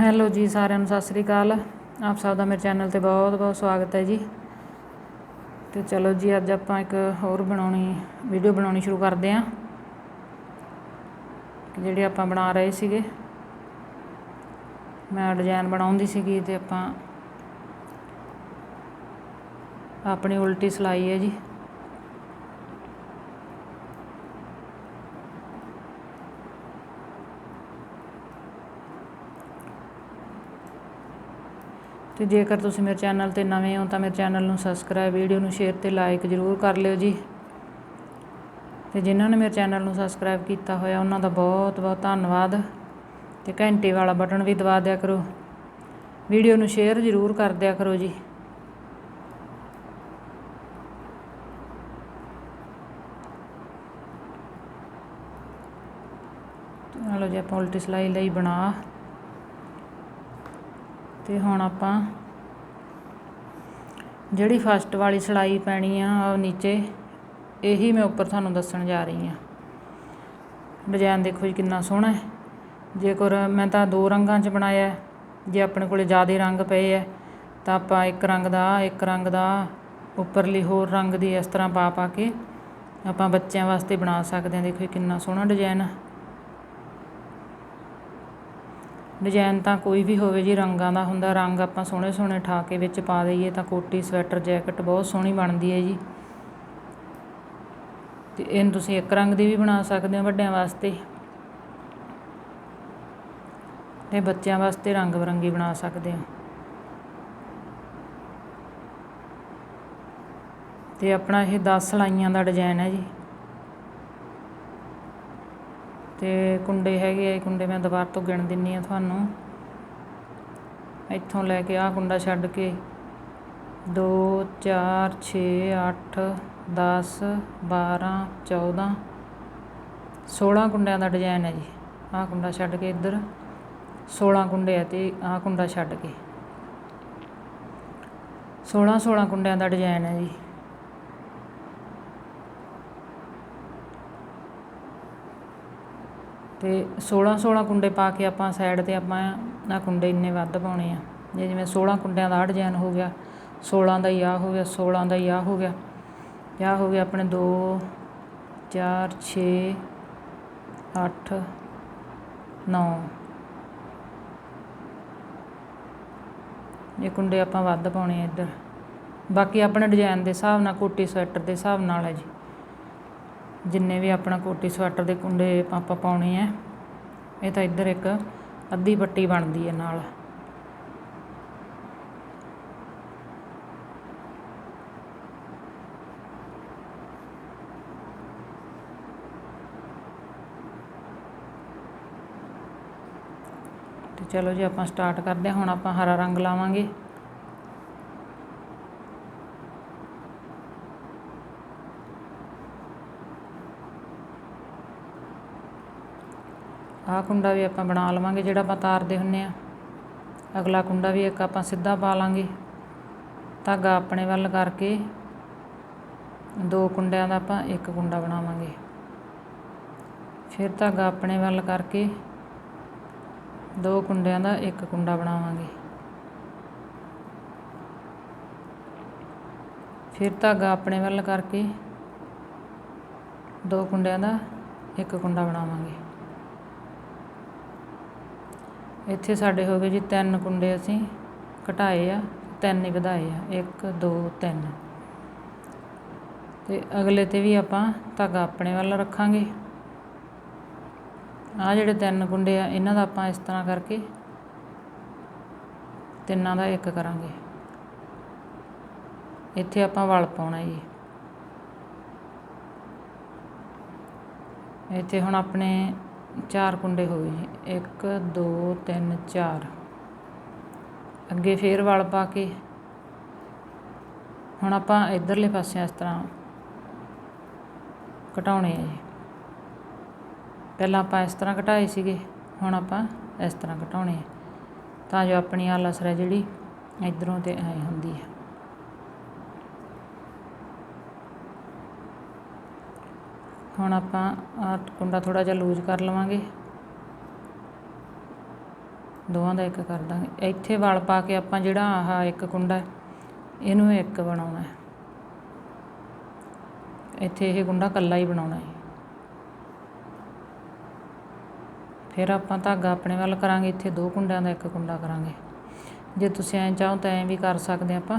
Hello ਜੀ ਸਾਰਿਆਂ ਨੂੰ ਸਤਿ ਸ੍ਰੀ ਅਕਾਲ। ਆਪ ਸਭ ਦਾ ਮੇਰੇ ਚੈਨਲ ਤੇ ਬਹੁਤ ਬਹੁਤ ਸਵਾਗਤ ਹੈ ਜੀ। ਤੇ ਚਲੋ ਜੀ ਅੱਜ ਆਪਾਂ ਇੱਕ ਹੋਰ ਬਣਾਉਣੀ, ਵੀਡੀਓ ਬਣਾਉਣੀ ਸ਼ੁਰੂ ਕਰਦੇ ਆਂ ਜਿਹੜੇ ਆਪਾਂ ਬਣਾ ਰਹੇ ਸੀਗੇ। ਮੈਂ ਡਿਜ਼ਾਈਨ ਬਣਾਉਂਦੀ ਸੀਗੀ ਤੇ ਆਪਾਂ ਆਪਣੀ ਉਲਟੀ ਸਿਲਾਈ ਹੈ ਜੀ। ਤੇ ਜੇਕਰ ਤੁਸੀਂ ਮੇਰੇ ਚੈਨਲ ਤੇ ਨਵੇਂ ਹੋ ਤਾਂ ਮੇਰੇ ਚੈਨਲ ਨੂੰ ਸਬਸਕ੍ਰਾਈਬ ਵੀਡੀਓ ਨੂੰ ਸ਼ੇਅਰ ਤੇ ਲਾਈਕ ਜ਼ਰੂਰ ਕਰ ਲਿਓ ਜੀ। ਤੇ ਜਿਨ੍ਹਾਂ ਨੇ ਮੇਰੇ ਚੈਨਲ ਨੂੰ ਸਬਸਕ੍ਰਾਈਬ ਕੀਤਾ ਹੋਇਆ, ਉਹਨਾਂ ਦਾ ਬਹੁਤ ਬਹੁਤ ਧੰਨਵਾਦ। ਤੇ ਘੰਟੇ ਵਾਲਾ ਬਟਨ ਵੀ ਦਬਾ ਦਿਆ ਕਰੋ। ਵੀਡੀਓ ਨੂੰ ਸ਼ੇਅਰ ਜ਼ਰੂਰ ਕਰ ਦਿਆ ਕਰੋ ਜੀ। ਲਓ ਜੀ, ਆਪਾਂ ਉਲਟੀ ਸਿਲਾਈ ਲਈ ਬਣਾ। ਤੇ ਹੁਣ ਆਪਾਂ ਜਿਹੜੀ ਫਸਟ ਵਾਲੀ ਸਿਲਾਈ ਪੈਣੀ ਆ ਉਹ ਨੀਚੇ, ਇਹੀ ਮੈਂ ਉੱਪਰ ਤੁਹਾਨੂੰ ਦੱਸਣ ਜਾ ਰਹੀ ਆ। ਡਿਜ਼ਾਈਨ ਦੇਖੋ ਜੀ ਕਿੰਨਾ ਸੋਹਣਾ ਹੈ। ਜੇਕਰ ਮੈਂ ਤਾਂ ਦੋ ਰੰਗਾਂ 'ਚ ਬਣਾਇਆ ਜੇ ਆਪਣੇ ਕੋਲੇ ਜ਼ਿਆਦਾ ਰੰਗ ਪਏ ਆ ਤਾਂ ਆਪਾਂ ਇੱਕ ਰੰਗ ਦਾ, ਇੱਕ ਰੰਗ ਦਾ, ਉੱਪਰਲੀ ਹੋਰ ਰੰਗ ਦੀ ਇਸ ਤਰ੍ਹਾਂ ਪਾ ਪਾ ਕੇ ਆਪਾਂ ਬੱਚਿਆਂ ਵਾਸਤੇ ਬਣਾ ਸਕਦੇ ਹਾਂ। ਦੇਖੋ ਕਿੰਨਾ ਸੋਹਣਾ ਡਿਜ਼ਾਈਨ ਡਿਜ਼ਾਇਨ ਤਾਂ ਕੋਈ ਵੀ ਹੋਵੇ ਜੀ, ਰੰਗਾਂ ਦਾ ਹੁੰਦਾ, ਰੰਗ ਆਪਾਂ ਸੋਹਣੇ ਸੋਹਣੇ ਠਾ ਕੇ ਵਿੱਚ ਪਾ ਦਈਏ ਤਾਂ ਕੋਟੀ, ਸਵੈਟਰ, ਜੈਕਟ ਬਹੁਤ ਸੋਹਣੀ ਬਣਦੀ ਹੈ ਜੀ। ਤੇ ਇਹਨੂੰ ਤੁਸੀਂ ਇੱਕ ਰੰਗ ਦੀ ਵੀ ਬਣਾ ਸਕਦੇ ਹੋ ਵੱਡਿਆਂ ਵਾਸਤੇ। ਤੇ ਬੱਚਿਆਂ ਵਾਸਤੇ ਰੰਗ ਬਰੰਗੀ ਬਣਾ ਸਕਦੇ ਹੋ। ਤੇ ਆਪਣਾ ਇਹ 10 ਸਲਾਈਆਂ ਦਾ ਡਿਜ਼ਾਈਨ ਹੈ ਜੀ। ਤੇ ਕੁੰਡੇ ਹੈਗੇ ਆ ਕੁੰਡੇ ਮੈਂ ਦੁਬਾਰਾ ਤੋਂ ਗਿਣ ਦਿੰਨੀ ਆ ਤੁਹਾਨੂੰ। ਇੱਥੋਂ ਲੈ ਕੇ ਆਹ ਕੁੰਡਾ ਛੱਡ ਕੇ। 2 4 6 8 10 12 14 16 ਕੁੰਡਿਆਂ ਦਾ ਡਿਜ਼ਾਈਨ ਹੈ ਜੀ। ਆਹ ਕੁੰਡਾ ਛੱਡ ਕੇ ਇੱਧਰ 16 ਕੁੰਡੇ ਆ ਤੇ ਆਹ ਕੁੰਡਾ ਛੱਡ ਕੇ। 16 16 ਕੁੰਡਿਆਂ ਦਾ ਡਿਜ਼ਾਈਨ ਹੈ ਜੀ। ਤੇ 16 16 ਕੁੰਡੇ ਪਾ ਕੇ ਆਪਾਂ ਸਾਈਡ ਤੇ ਆਪਾਂ ਆ ਕੁੰਡੇ ਇੰਨੇ ਵੱਧ ਪਾਉਣੇ ਆ। ਜੇ ਜਿਵੇਂ 16 ਕੁੰਡਿਆਂ ਦਾ ਆਹ ਡਿਜ਼ਾਈਨ ਹੋ ਗਿਆ 16 ਦਾ ਹੀ ਆ ਹੋ ਗਿਆ 16 ਦਾ ਹੀ ਆ ਹੋ ਗਿਆ ਆ ਹੋ ਗਿਆ ਆਪਣੇ 2 4 6 8 9 ਇਹ ਕੁੰਡੇ ਆਪਾਂ ਵੱਧ ਪਾਉਣੇ ਆ ਇੱਧਰ। ਬਾਕੀ ਆਪਣੇ ਡਿਜ਼ਾਈਨ ਦੇ ਹਿਸਾਬ ਨਾਲ, ਕੋਟੀ ਸਵੈਟਰ ਦੇ ਹਿਸਾਬ ਨਾਲ ਹੈ ਜੀ। ਜਿੰਨੇ ਵੀ ਆਪਣਾ ਕੋਟੀ ਸਵੈਟਰ ਦੇ ਕੁੰਡੇ ਆਪਾਂ ਪਾਉਣੇ ਆ, ਇਹ ਤਾਂ ਇੱਧਰ ਇੱਕ ਅੱਧੀ ਪੱਟੀ ਬਣਦੀ ਹੈ ਨਾਲ। ਤੇ ਚਲੋ ਜੀ ਆਪਾਂ ਸਟਾਰਟ ਕਰਦੇ ਹਾਂ, ਹੁਣ ਆਪਾਂ ਹਰਾ ਰੰਗ ਲਾਵਾਂਗੇ। ਆਹ ਕੁੰਡਾ ਵੀ ਆਪਾਂ ਬਣਾ ਲਵਾਂਗੇ, ਜਿਹੜਾ ਆਪਾਂ ਤਾਰਦੇ ਹੁੰਨੇ ਆ। ਅਗਲਾ ਕੁੰਡਾ ਵੀ ਇੱਕ ਆਪਾਂ ਸਿੱਧਾ ਪਾ ਲਾਂਗੇ। ਧਾਗਾ ਆਪਣੇ ਵੱਲ ਕਰਕੇ ਦੋ ਕੁੰਡਿਆਂ ਦਾ ਆਪਾਂ ਇੱਕ ਕੁੰਡਾ ਬਣਾਵਾਂਗੇ। ਫਿਰ ਧਾਗਾ ਆਪਣੇ ਵੱਲ ਕਰਕੇ ਦੋ ਕੁੰਡਿਆਂ ਦਾ ਇੱਕ ਕੁੰਡਾ ਬਣਾਵਾਂਗੇ। ਫਿਰ ਧਾਗਾ ਆਪਣੇ ਵੱਲ ਕਰਕੇ ਦੋ ਕੁੰਡਿਆਂ ਦਾ ਇੱਕ ਕੁੰਡਾ ਬਣਾਵਾਂਗੇ। ਇੱਥੇ ਸਾਡੇ ਹੋ ਗਏ ਜੀ ਤਿੰਨ ਕੁੰਡੇ ਅਸੀਂ ਘਟਾਏ ਆ, ਤਿੰਨ ਹੀ ਵਧਾਏ ਆ 1 2 3 ਤੇ ਅਗਲੇ ਤੇ ਵੀ ਆਪਾਂ ਧਾਗਾ ਆਪਣੇ ਵੱਲ ਰੱਖਾਂਗੇ। ਆ ਜਿਹੜੇ ਤਿੰਨ ਕੁੰਡੇ ਆ, ਇਹਨਾਂ ਦਾ ਆਪਾਂ ਇਸ ਤਰ੍ਹਾਂ ਕਰਕੇ ਤਿੰਨਾਂ ਦਾ ਇੱਕ ਕਰਾਂਗੇ। ਇੱਥੇ ਆਪਾਂ ਵਲ ਪਾਉਣਾ ਜੀ। ਇੱਥੇ ਹੁਣ ਆਪਣੇ ਚਾਰ ਕੁੰਡੇ ਹੋ ਗਏ। ਜੀ 1 2 3 4 ਅੱਗੇ ਫੇਰ ਵਲ ਪਾ ਕੇ। ਹੁਣ ਆਪਾਂ ਇਧਰਲੇ ਪਾਸੇ ਇਸ ਤਰ੍ਹਾਂ ਘਟਾਉਣੇ ਆ ਜੀ। ਪਹਿਲਾਂ ਆਪਾਂ ਇਸ ਤਰ੍ਹਾਂ ਘਟਾਏ ਸੀਗੇ, ਹੁਣ ਆਪਾਂ ਇਸ ਤਰ੍ਹਾਂ ਘਟਾਉਣੇ ਆ। ਤਾਂ ਜੋ ਆਪਣੀ ਆ ਲਸਰਾ ਜਿਹੜੀ ਇਧਰੋਂ ਤੇ ਐ ਹੁੰਦੀ ਹੈ ਹੁਣ ਆਪਾਂ ਆ ਕੁੰਡਾ ਥੋੜਾ ਜਿਹਾ ਲੂਜ਼ ਕਰ ਲਵਾਂਗੇ। ਦੋਵਾਂ ਦਾ ਇੱਕ ਕਰ ਦਾਂਗੇ। ਇੱਥੇ ਵਲ ਪਾ ਕੇ ਆਪਾਂ ਜਿਹੜਾ ਆਹ ਇੱਕ ਕੁੰਡਾ ਇਹਨੂੰ ਇੱਕ ਬਣਾਉਣਾ ਇੱਥੇ ਇਹ ਕੁੰਡਾ ਕੱਲਾ ਹੀ ਬਣਾਉਣਾ ਹੈ। ਫਿਰ ਆਪਾਂ ਧਾਗਾ ਆਪਣੇ ਵੱਲ ਕਰਾਂਗੇ, ਇੱਥੇ ਦੋ ਕੁੰਡਿਆਂ ਦਾ ਇੱਕ ਕੁੰਡਾ ਕਰਾਂਗੇ। ਜੇ ਤੁਸੀਂ ਐਂ ਚਾਹੋ ਤਾਂ ਐਂ ਵੀ ਕਰ ਸਕਦੇ ਆਪਾਂ।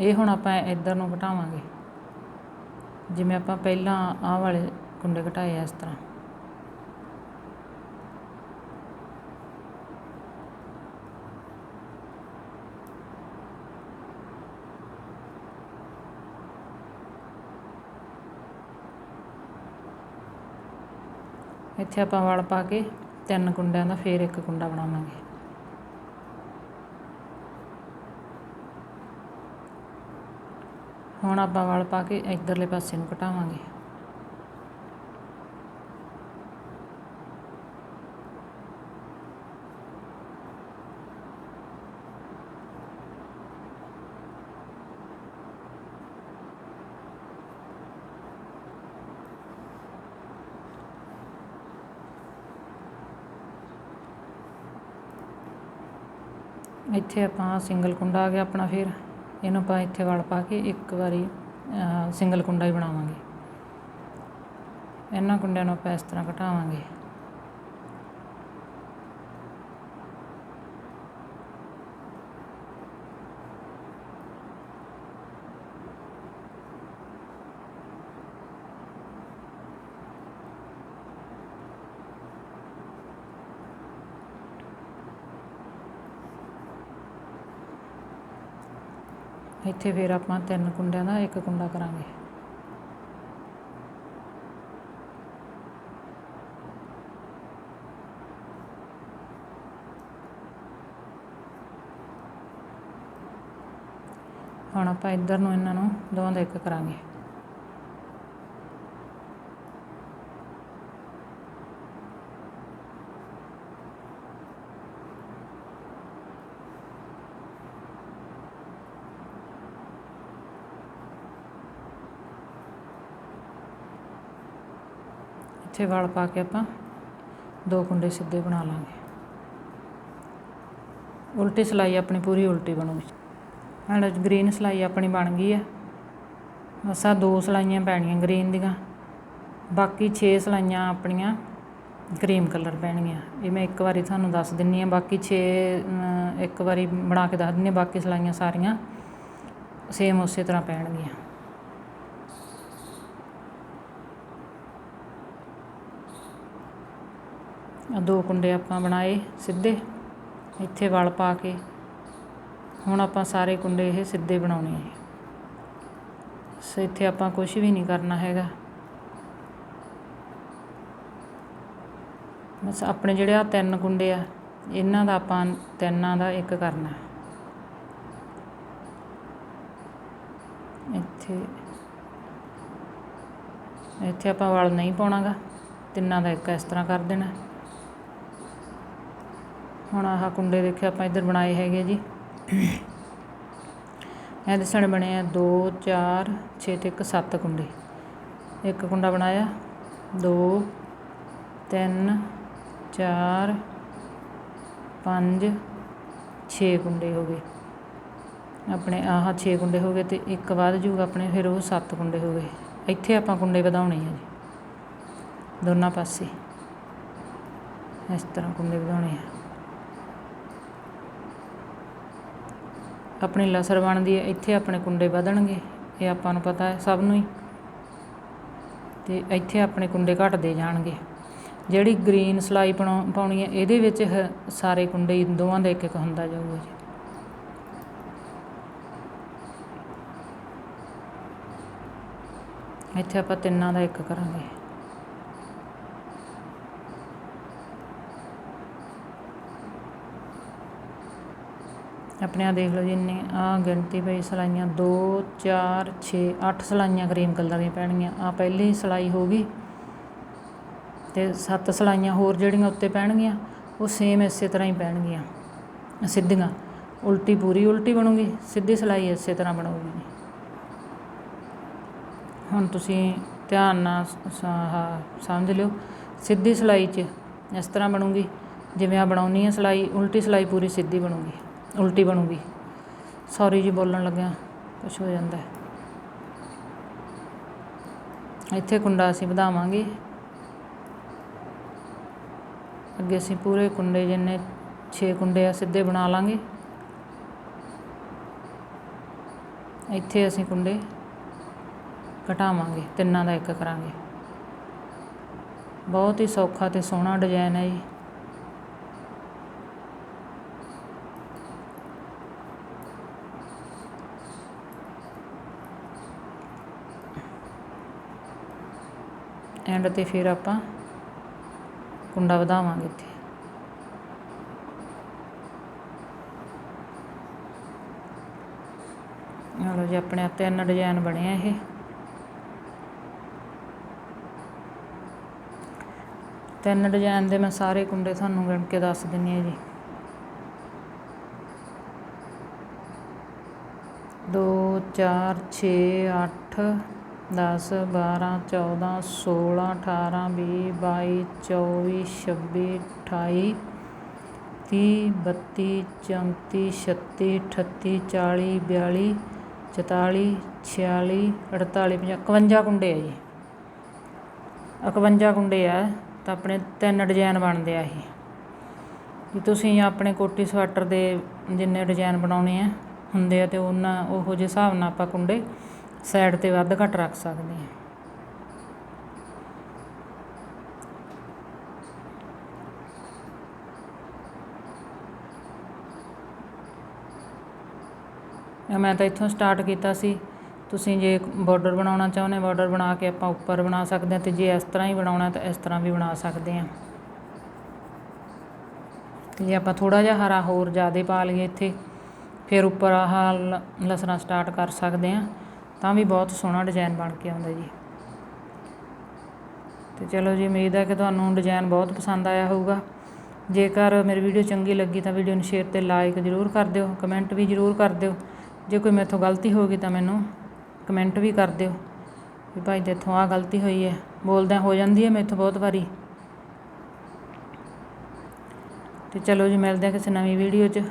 ਇਹ ਹੁਣ ਆਪਾਂ ਇੱਧਰ ਨੂੰ ਘਟਾਵਾਂਗੇ। ਜਿਵੇਂ ਆਪਾਂ ਪਹਿਲਾਂ ਆਹ ਵਾਲੇ ਕੁੰਡੇ ਘਟਾਏ ਆ ਇਸ ਤਰ੍ਹਾਂ। ਇੱਥੇ ਆਪਾਂ ਵਲ ਪਾ ਕੇ ਤਿੰਨ ਕੁੰਡਿਆਂ ਦਾ ਫੇਰ ਇੱਕ ਕੁੰਡਾ ਬਣਾਵਾਂਗੇ। ਹੁਣ ਆਪਾਂ ਵਲ ਪਾ ਕੇ ਇਧਰਲੇ ਪਾਸੇ ਨੂੰ ਘਟਾਵਾਂਗੇ। ਇੱਥੇ ਆਪਾਂ ਸਿੰਗਲ ਕੁੰਡਾ ਆ ਗਿਆ ਆਪਣਾ ਫਿਰ। ਇਹਨੂੰ ਆਪਾਂ ਇੱਥੇ ਵਲ ਪਾ ਕੇ ਇੱਕ ਵਾਰੀ ਸਿੰਗਲ ਕੁੰਡਾ ਹੀ ਬਣਾਵਾਂਗੇ। ਇਹਨਾਂ ਕੁੰਡਿਆਂ ਨੂੰ ਆਪਾਂ ਇਸ ਤਰ੍ਹਾਂ ਘਟਾਵਾਂਗੇ। ਇੱਥੇ ਫਿਰ ਆਪਾਂ ਤਿੰਨ ਕੁੰਡਿਆਂ ਦਾ ਇੱਕ ਕੁੰਡਾ ਕਰਾਂਗੇ। ਹੁਣ ਆਪਾਂ ਇੱਧਰ ਨੂੰ ਇਹਨਾਂ ਨੂੰ ਦੋਵਾਂ ਦਾ ਇੱਕ ਕਰਾਂਗੇ। ਇੱਥੇ ਵਲ ਪਾ ਕੇ ਆਪਾਂ ਦੋ ਕੁੰਡੇ ਸਿੱਧੇ ਬਣਾ ਲਾਂਗੇ। ਉਲਟੀ ਸਲਾਈ ਆਪਣੀ ਪੂਰੀ ਉਲਟੀ ਬਣੂਗੀ। ਹੁਣ ਗ੍ਰੀਨ ਸਲਾਈ ਆਪਣੀ ਬਣ ਗਈ ਹੈ ਬਸ ਆਹ ਦੋ ਸਲਾਈਆਂ ਪੈਣੀਆਂ ਗ੍ਰੀਨ ਦੀਆਂ। ਬਾਕੀ 6 ਸਲਾਈਆਂ ਆਪਣੀਆਂ ਕਰੀਮ ਕਲਰ ਪੈਣਗੀਆਂ ਇਹ ਮੈਂ ਇੱਕ ਵਾਰੀ ਤੁਹਾਨੂੰ ਦੱਸ ਦਿੰਨੀ ਆ। ਬਾਕੀ 6 ਇੱਕ ਵਾਰੀ ਬਣਾ ਕੇ ਦੱਸ ਦਿੰਨੀ ਹਾਂ ਬਾਕੀ ਸਲਾਈਆਂ ਸਾਰੀਆਂ ਸੇਮ ਉਸੇ ਤਰ੍ਹਾਂ ਪੈਣਗੀਆਂ। ਦੋ ਕੁੰਡੇ ਆਪਾਂ ਬਣਾਏ ਸਿੱਧੇ, ਇੱਥੇ ਵਲ ਪਾ ਕੇ। ਹੁਣ ਆਪਾਂ ਸਾਰੇ ਕੁੰਡੇ ਇਹ ਸਿੱਧੇ ਬਣਾਉਣੇ ਆ। ਸੋ, ਇੱਥੇ ਆਪਾਂ ਕੁਝ ਵੀ ਨਹੀਂ ਕਰਨਾ ਹੈਗਾ। ਬਸ ਆਪਣੇ ਜਿਹੜੇ ਆ ਤਿੰਨ ਕੁੰਡੇ ਆ, ਇਹਨਾਂ ਦਾ ਆਪਾਂ ਤਿੰਨਾਂ ਦਾ ਇੱਕ ਕਰਨਾ। ਇੱਥੇ ਇੱਥੇ ਆਪਾਂ ਵਲ ਨਹੀਂ ਪਾਉਣਾਗਾ, ਤਿੰਨਾਂ ਦਾ ਇੱਕ ਇਸ ਤਰ੍ਹਾਂ ਕਰ ਦੇਣਾ। ਹੁਣ ਆਹ ਕੁੰਡੇ ਦੇਖੇ ਆਪਾਂ ਇੱਧਰ ਬਣਾਏ ਹੈਗੇ ਜੀ। ਇਹਦੇ ਸਣੇ ਬਣੇ ਆ 2 4 6 ਤੇ ਇੱਕ 7 ਕੁੰਡੇ। ਇੱਕ ਕੁੰਡਾ ਬਣਾਇਆ 2 3 4 5 6 ਕੁੰਡੇ ਹੋ ਗਏ। ਆਪਣੇ ਆਹ 6 ਕੁੰਡੇ ਹੋ ਗਏ ਤੇ ਇੱਕ ਵੱਧ ਜੂਗਾ ਆਪਣੇ, ਫਿਰ ਉਹ 7 ਕੁੰਡੇ ਹੋ ਗਏ। ਇੱਥੇ ਆਪਾਂ ਕੁੰਡੇ ਵਧਾਉਣੇ ਆ ਜੀ। ਦੋਨਾਂ ਪਾਸੇ। ਇਸ ਤਰ੍ਹਾਂ ਕੁੰਡੇ ਵਧਾਉਣੇ ਆ। ਆਪਣੀ ਲਸਰ ਬਣਦੀ ਹੈ, ਇੱਥੇ ਆਪਣੇ ਕੁੰਡੇ ਵਧਣਗੇ, ਇਹ ਆਪਾਂ ਨੂੰ ਪਤਾ ਹੈ ਸਭ ਨੂੰ ਹੀ। ਤੇ ਇੱਥੇ ਆਪਣੇ ਕੁੰਡੇ ਘਟਦੇ ਜਾਣਗੇ। ਜਿਹੜੀ ਗ੍ਰੀਨ ਸਲਾਈ ਪਾਉਣੀ ਹੈ, ਇਹਦੇ ਵਿੱਚ ਸਾਰੇ ਕੁੰਡੇ ਦੋਵਾਂ ਦਾ ਇੱਕ ਇੱਕ ਹੁੰਦਾ ਜਾਊਗਾ ਜੀ। ਇੱਥੇ ਆਪਾਂ ਤਿੰਨਾਂ ਦਾ ਇੱਕ ਕਰਾਂਗੇ। ਆਪਣੇ ਆ ਦੇਖ ਲਓ ਜੀ, ਇੰਨੇ ਆ ਗਿਣਤੀ ਪਈ ਸਲਾਈਆਂ 2 4 6 8 ਸਲਾਈਆਂ ਕਰੀਮ ਕਲਰ ਦੀਆਂ ਪੈਣਗੀਆਂ। ਆ ਪਹਿਲੀ ਸਲਾਈ ਹੋ ਗਈ ਤੇ 7 ਸਲਾਈਆਂ ਹੋਰ ਜਿਹੜੀਆਂ ਉੱਤੇ ਪੈਣਗੀਆਂ, ਉਹ ਸੇਮ ਇਸੇ ਤਰ੍ਹਾਂ ਹੀ ਪੈਣਗੀਆਂ, ਸਿੱਧੀਆਂ। ਉਲਟੀ ਪੂਰੀ ਉਲਟੀ ਬਣੂਗੀ, ਸਿੱਧੀ ਸਲਾਈ ਇਸੇ ਤਰ੍ਹਾਂ ਬਣੂਗੀ ਹੁਣ ਤੁਸੀਂ ਧਿਆਨ ਨਾਲ ਸਮਝ ਲਿਓ, ਸਿੱਧੀ ਸਿਲਾਈ 'ਚ ਇਸ ਤਰ੍ਹਾਂ ਬਣੂਗੀ, ਜਿਵੇਂ ਆ ਬਣਾਉਣੀ ਆ ਸਿਲਾਈ, ਉਲਟੀ ਸਿਲਾਈ ਪੂਰੀ ਸਿੱਧੀ ਬਣੂਗੀ। ਉਲਟੀ ਬਣੂਗੀ। ਸੌਰੀ ਜੀ, ਬੋਲਣ ਲੱਗਿਆ। ਕੁਛ ਹੋ ਜਾਂਦਾ ਇੱਥੇ ਕੁੰਡਾ ਅਸੀਂ ਵਧਾਵਾਂਗੇ। ਅੱਗੇ ਅਸੀਂ ਪੂਰੇ ਕੁੰਡੇ ਜਿੰਨੇ 6 ਕੁੰਡੇ ਆ, ਸਿੱਧੇ ਬਣਾ ਲਾਂਗੇ। ਇੱਥੇ ਅਸੀਂ ਕੁੰਡੇ ਘਟਾਵਾਂਗੇ, ਤਿੰਨਾਂ ਦਾ ਇੱਕ ਕਰਾਂਗੇ। ਬਹੁਤ ਹੀ ਸੌਖਾ ਤੇ ਸੋਹਣਾ ਡਿਜ਼ਾਈਨ ਹੈ ਜੀ। ਐਂਡ ਤੇ ਫਿਰ ਆਪਾਂ ਕੁੰਡਾ ਵਧਾਵਾਂਗੇ ਇੱਥੇ। ਲਓ ਜੀ, ਆਪਣੇ ਆਪ ਤਿੰਨ ਡਿਜ਼ਾਈਨ ਬਣੇ ਆ ਇਹ। ਤਿੰਨ ਡਿਜ਼ਾਈਨ ਦੇ ਮੈਂ ਸਾਰੇ ਕੁੰਡੇ ਤੁਹਾਨੂੰ ਗਿਣ ਕੇ ਦੱਸ ਦਿੰਨੀ ਆ ਜੀ। ਦੋ, ਚਾਰ, ਛੇ, ਅੱਠ ਦਸ, ਬਾਰਾਂ, ਚੌਦਾਂ, ਸੋਲਾਂ, ਅਠਾਰਾਂ, ਵੀਹ, ਬਾਈ, ਚੌਵੀ, ਛੱਬੀ, ਅਠਾਈ, ਤੀਹ, ਬੱਤੀ, ਚੌਂਤੀ, ਛੱਤੀ, ਅਠੱਤੀ, ਚਾਲੀ, ਬਿਆਲੀ, ਚੁਤਾਲੀ, ਛਿਆਲੀ ਅਠਤਾਲੀ ਪੰਜਾਹ, ਇਕਵੰਜਾ ਕੁੰਡੇ ਆ ਜੀ। ਇਕਵੰਜਾ ਕੁੰਡੇ ਆ, ਤਾਂ ਆਪਣੇ ਤਿੰਨ ਡਿਜ਼ਾਈਨ ਬਣਦੇ ਆ ਇਹ। ਵੀ ਤੁਸੀਂ ਆਪਣੇ ਕੋਟੀ ਸਵੈਟਰ ਦੇ ਜਿੰਨੇ ਡਿਜ਼ਾਈਨ ਬਣਾਉਣੇ ਆ, ਹੁੰਦੇ ਆ ਤੇ ਉਹਨਾਂ, ਉਹੋ ਜਿਹੇ ਹਿਸਾਬ ਨਾਲ ਆਪਾਂ ਕੁੰਡੇ ਸਾਈਡ ਤੇ ਵੱਧ ਘੱਟ ਰੱਖ ਸਕਦੇ ਹਾਂ। ਮੈਂ ਤਾਂ ਇੱਥੋਂ ਸਟਾਰਟ ਕੀਤਾ ਸੀ। ਤੁਸੀਂ ਜੇ ਬਾਰਡਰ ਬਣਾਉਣਾ ਚਾਹੁੰਦੇ ਬਾਰਡਰ ਬਣਾ ਕੇ ਆਪਾਂ ਉੱਪਰ ਬਣਾ ਸਕਦੇ ਹਾਂ ਤੇ ਜੇ ਇਸ ਤਰ੍ਹਾਂ ਹੀ ਬਣਾਉਣਾ ਤਾਂ ਇਸ ਤਰ੍ਹਾਂ ਵੀ ਬਣਾ ਸਕਦੇ ਹਾਂ। ਤੇ ਜੇ ਆਪਾਂ ਥੋੜਾ ਜਿਹਾ ਹਰਾ ਹੋਰ ਜ਼ਿਆਦਾ ਪਾ ਲਈਏ ਇੱਥੇ, ਫਿਰ ਉੱਪਰ ਆਹ ਲ- ਲਸਣਾ ਸਟਾਰਟ ਕਰ ਸਕਦੇ ਹਾਂ। ਤਾਂ ਵੀ ਬਹੁਤ ਸੋਹਣਾ ਡਿਜ਼ਾਈਨ ਬਣ ਕੇ ਆਉਂਦਾ ਜੀ। ਤੇ ਚਲੋ ਜੀ, ਉਮੀਦ ਹੈ ਕਿ ਤੁਹਾਨੂੰ ਡਿਜ਼ਾਈਨ ਬਹੁਤ ਪਸੰਦ ਆਇਆ ਹੋਊਗਾ। ਜੇਕਰ ਮੇਰੀ ਵੀਡੀਓ ਚੰਗੀ ਲੱਗੀ ਤਾਂ ਵੀਡੀਓ ਨੂੰ ਸ਼ੇਅਰ ਤੇ ਲਾਈਕ ਜ਼ਰੂਰ ਕਰ ਦਿਓ ਕਮੈਂਟ ਵੀ ਜ਼ਰੂਰ ਕਰ ਦਿਓ। ਜੇ ਕੋਈ ਮੇਥੋਂ ਗਲਤੀ ਹੋ ਗਈ ਤਾਂ ਮੈਨੂੰ ਕਮੈਂਟ ਵੀ ਕਰ ਦਿਓ ਵੀ ਭਾਈ ਤੇਥੋਂ ਆਹ ਗਲਤੀ ਹੋਈ ਹੈ। ਬੋਲਦਿਆਂ ਹੋ ਜਾਂਦੀ ਹੈ ਮੇਥੋਂ ਬਹੁਤ ਵਾਰੀ। ਤੇ ਚਲੋ ਜੀ, ਮਿਲਦੇ ਹਾਂ ਕਿਸੇ ਨਵੀਂ ਵੀਡੀਓ 'ਚ।